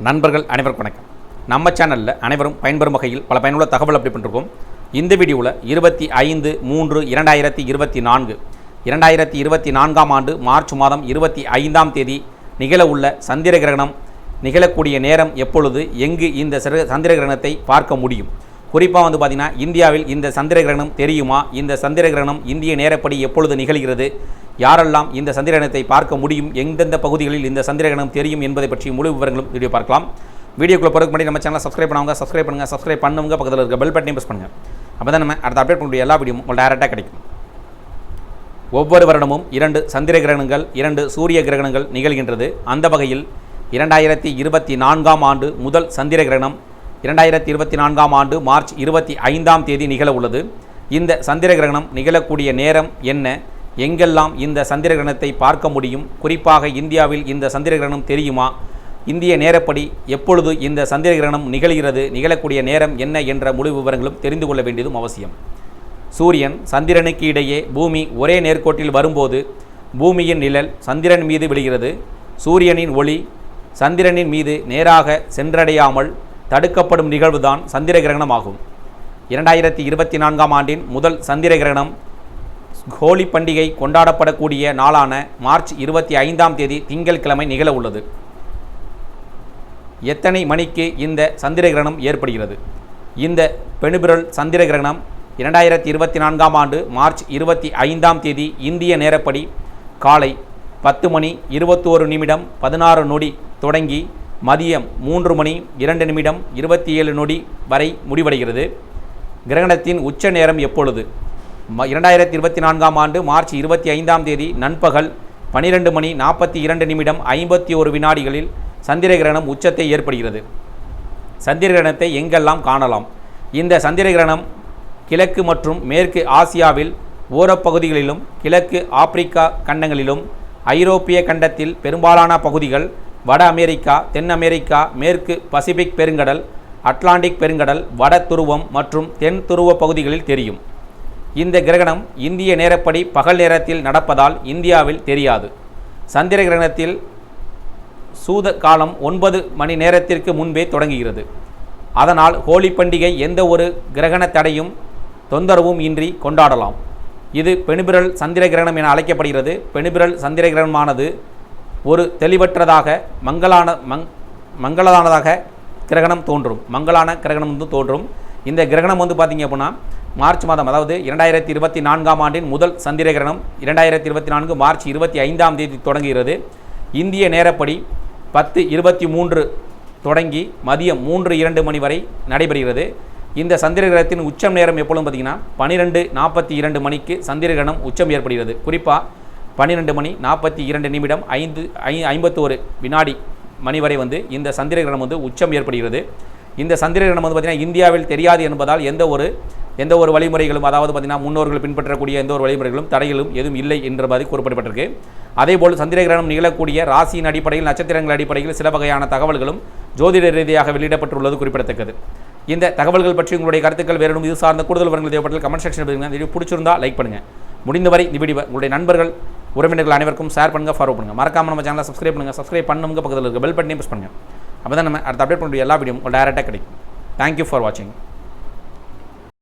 நண்பர்கள் அனைவருக்கும் வணக்கம். நம்ம சேனலில் அனைவரும் பயன்பெறும் வகையில் பல பயனுள்ள தகவல் அப்படி பண்ணிருக்கோம். இந்த வீடியோவில் இருபத்தி ஐந்து மூன்று இரண்டாயிரத்தி இருபத்தி நான்கு இரண்டாயிரத்தி இருபத்தி நான்காம் ஆண்டு மார்ச் மாதம் இருபத்தி ஐந்தாம் தேதி நிகழ உள்ள சந்திர கிரகணம் நிகழக்கூடிய நேரம் எப்பொழுது எங்கு இந்த சிற- சந்திர கிரகணத்தை பார்க்க முடியும்? குறிப்பாக வந்து பார்த்திங்கன்னா இந்தியாவில் இந்த சந்திர கிரகணம் தெரியுமா? இந்த சந்திர கிரகணம் இந்திய நேரப்படி எப்பொழுது நிகழ்கிறது? யாரெல்லாம் இந்த சந்திரகணத்தை பார்க்க முடியும் எந்தெந்த பகுதிகளில் இந்த சந்திர கிரகணம் தெரியும் என்பதை பற்றி முழு விவரங்களும் வீடியோ பார்க்கலாம். வீடியோக்குள்ள போகிறதுக்கு முன்னாடி நம்ம சேனலை சப்ஸ்கிரைப் பண்ணவங்க சப்ஸ்கிரைப் பண்ணுங்கள் சப்ஸ்கிரைப் பண்ணுவங்க பக்கத்தில் இருக்க பெல் பட்டனையும் ப்ரெஸ் பண்ணுங்கள் அப்போ தான் நம்ம அடுத்த அப்டேட் பண்ணக்கூடிய எல்லா வீடியோ உங்களுக்கு டேரெக்டாக கிடைக்கும். ஒவ்வொரு வருடமும் இரண்டு சந்திர கிரகணங்கள் இரண்டு சூரிய கிரகணங்கள் நிகழ்கின்றது. அந்த வகையில் இரண்டாயிரத்தி இருபத்தி நான்காம் ஆண்டு முதல் சந்திர கிரகணம் இரண்டாயிரத்தி இருபத்தி நான்காம் ஆண்டு மார்ச் இருபத்தி ஐந்தாம் தேதி நிகழ உள்ளது. இந்த சந்திர கிரகணம் நிகழக்கூடிய நேரம் என்ன? எங்கெல்லாம் இந்த சந்திர கிரகணத்தை பார்க்க முடியும்? குறிப்பாக இந்தியாவில் இந்த சந்திர கிரகணம் தெரியுமா? இந்திய நேரப்படி எப்பொழுது இந்த சந்திர கிரகணம் நிகழ்கிறது? நிகழக்கூடிய நேரம் என்ன என்ற முழு விவரங்களும் தெரிந்து கொள்ள வேண்டியதும் அவசியம். சூரியன் சந்திரனுக்கு இடையே பூமி ஒரே நேர்கோட்டில் வரும்போது பூமியின் நிழல் சந்திரன் மீது விழுகிறது. சூரியனின் ஒளி சந்திரனின் மீது நேராக சென்றடையாமல் தடுக்கப்படும் நிகழ்வுதான் சந்திர கிரகணம் ஆகும் இரண்டாயிரத்தி இருபத்தி நான்காம் ஆண்டின் முதல் சந்திர கிரகணம் ஹோலி பண்டிகை கொண்டாடப்படக்கூடிய நாளான மார்ச் இருபத்தி ஐந்தாம் தேதி திங்கட்கிழமை நிகழ உள்ளது. எத்தனை மணிக்கு இந்த சந்திர கிரகணம் ஏற்படுகிறது? இந்த பெணுபிரல் சந்திர கிரகணம் இரண்டாயிரத்தி இருபத்தி நான்காம் ஆண்டு மார்ச் இருபத்தி ஐந்தாம் தேதி இந்திய நேரப்படி காலை பத்து மணி இருபத்தோரு நிமிடம் பதினாறு நொடி தொடங்கி மதியம் மூன்று மணி இரண்டு நிமிடம் இருபத்தி ஏழு நொடி வரை முடிவடைகிறது. கிரகணத்தின் உச்ச நேரம் எப்பொழுது? இரண்டாயிரத்தி இருபத்தி நான்காம் ஆண்டு மார்ச் இருபத்தி ஐந்தாம் தேதி நண்பகல் பனிரெண்டு மணி நாற்பத்தி இரண்டு நிமிடம் ஐம்பத்தி ஒரு வினாடிகளில் சந்திர கிரகணம் உச்சத்தை ஏற்படுகிறது. சந்திர கிரகணத்தை எங்கெல்லாம் காணலாம்? இந்த சந்திர கிரகணம் கிழக்கு மற்றும் மேற்கு ஆசியாவில் ஓரப்பகுதிகளிலும் கிழக்கு ஆப்பிரிக்கா கண்டங்களிலும் ஐரோப்பிய கண்டத்தில் பெரும்பாலான பகுதிகள் வட அமெரிக்கா தென் அமெரிக்கா மேற்கு பசிபிக் பெருங்கடல் அட்லாண்டிக் பெருங்கடல் வட துருவம் மற்றும் தென் துருவ பகுதிகளில் தெரியும். இந்த கிரகணம் இந்திய நேரப்படி பகல் நேரத்தில் நடப்பதால் இந்தியாவில் தெரியாது. சந்திர கிரகணத்தில் சூத காலம் ஒன்பது மணி நேரத்திற்கு முன்பே தொடங்குகிறது. அதனால் ஹோலி பண்டிகை எந்த ஒரு கிரகண தடையும் தொந்தரவும் இன்றி கொண்டாடலாம். இது பெணுபிரல் சந்திர கிரகணம் என அழைக்கப்படுகிறது. பெணுபிரல் சந்திர கிரகணமானது ஒரு தெளிவற்றதாக மங்களான மங் மங்களதானதாக கிரகணம் தோன்றும். மங்களான கிரகணம் வந்து தோன்றும். இந்த கிரகணம் வந்து பார்த்திங்க அப்படின்னா மார்ச் மாதம் அதாவது இரண்டாயிரத்தி இருபத்தி நான்காம் ஆண்டின் முதல் சந்திர கிரகணம் இரண்டாயிரத்தி இருபத்தி நான்கு மார்ச் இருபத்தி ஐந்தாம் தேதி தொடங்குகிறது. இந்திய நேரப்படி பத்து இருபத்தி மூன்று தொடங்கி மதியம் மூன்று இரண்டு மணி வரை நடைபெறுகிறது. இந்த சந்திர கிரகத்தின் உச்சம் நேரம் எப்பொழுதும் பார்த்தீங்கன்னா பன்னிரெண்டு நாற்பத்தி இரண்டு மணிக்கு சந்திர கிரகணம் உச்சம் ஏற்படுகிறது. குறிப்பாக பன்னிரெண்டு மணி நாற்பத்தி இரண்டு நிமிடம் ஐந்து ஐ ஐம்பத்தோரு வினாடி மணி வரை வந்து இந்த சந்திர கிரகணம் வந்து உச்சம் ஏற்படுகிறது. இந்த சந்திர கிரகணம் வந்து பார்த்திங்கன்னா இந்தியாவில் தெரியாது என்பதால் எந்த ஒரு எந்த ஒரு வழிமுறைகளும் அதாவது பார்த்திங்கன்னா முன்னோர்கள் பின்பற்றக்கூடிய எந்த ஒரு வழிமுறைகளும் தடைகளும் எதுவும் இல்லை என்ற மாதிரி கூறப்பட்டிருக்கு. அதேபோல் சந்திர கிரகணம் நிகழக்கூடிய ராசியின் அடிப்படையில் நட்சத்திரங்கள் அடிப்படையில் சில வகையான தகவல்களும் ஜோதிட ரீதியாக வெளியிடப்பட்டுள்ளது குறிப்பிடத்தக்கது. இந்த தகவல்கள் பற்றி உங்களுடைய கருத்துக்கள் வேறும் இது சார்ந்த கூடுதல் விவரங்கள் தேவைப்பட்டால் கமெண்ட் செக்ஷன் இந்த பிடிச்சிருந்தா லைக் பண்ணுங்கள் முடிந்தவரை இந்த வீடியோ உங்களுடைய நண்பர்கள் உறவினர்கள் அனைவருக்கும் ஷேர் பண்ணுங்கள் ஃபாலோ பண்ணுங்கள் மறக்காமல் நம்ம சேனலை சப்ஸ்கிரைப் பண்ணுங்கள் சப்ஸ்கிரைப் பண்ணுங்க பக்கத்தில் இருக்க பெல் பட்டனையும் ப்ரெஸ் பண்ணுங்கள் அப்போ தான் நம்ம அடுத்த அப்டேட் பண்ணக்கூடிய எல்லா வீடியோ உங்களுக்கு டேரெக்டாக கிடைக்கும். தேங்க்யூ ஃபார் வாட்சிங்